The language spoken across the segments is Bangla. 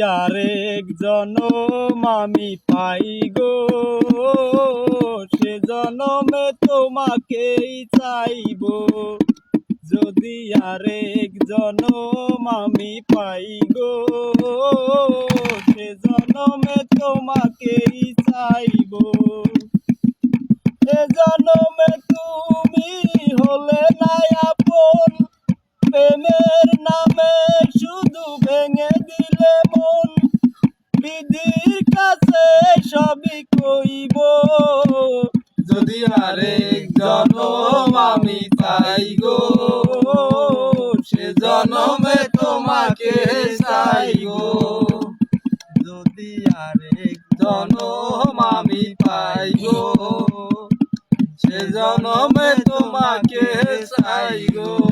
আরেক জনম আমি পাই গো। সে জনমে তোমাকেই চাইব। যদি আরেক জনম আমি পাই গো, সে জনমে তোমাকেই চাইব। প্রেমের নামে শুধু ভেঙে দিলে মন। বিধির কাছে সবই কইব। যদি আরেক জনম আমি পাই গো, সে জনমে তোমাকে চাই গো। যদি আরেক জনম আমি পাই গো, সে জনমে তোমাকে চাই গো।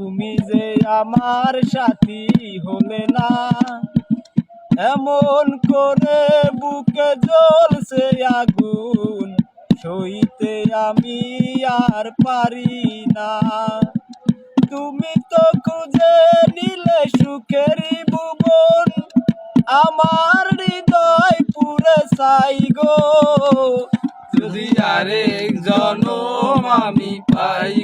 তুমি যে আমার সাথী হলে না, এমন করে বুকে জ্বলছে আগুন, সইতে আমি আর পারি না। তুমি তো খুঁজে নিলে সুখেরই ভুবন, আমার হৃদয় পুরে চাই গো। যদি আরেক আমি পাই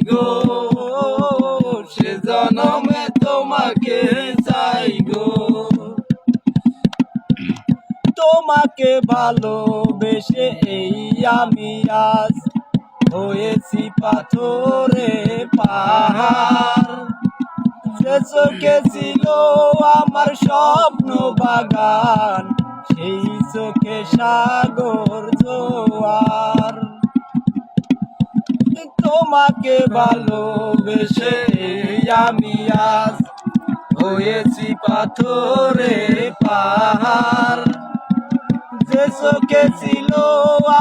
তোমাকে চাই তোমাকে ভালোবেসে এই আমি আজ হয়েছি পাথরে পাহাড়। চোখে ছিল আমার স্বপ্ন বাগান, সেই চোখে সাগর জোয়ার। তোমাকে ভালোবেসে আমি আজ হয়েছি পাথরে পাহাড়। যে চোখে ছিল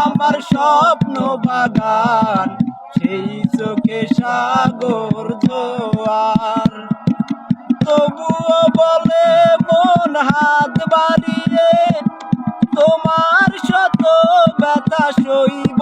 আমার স্বপ্ন বাগান, সেই চোখে সাগর জোয়ার। তবুও বলে মন হাত বাড়িয়ে তোমার শত ব্যথা সইব।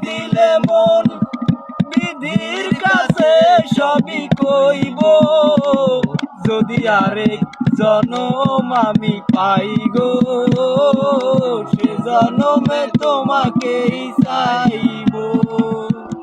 সবই কইব যদি আরে জনম আমি পাই গো সে জনমে তোমাকেই চাইব।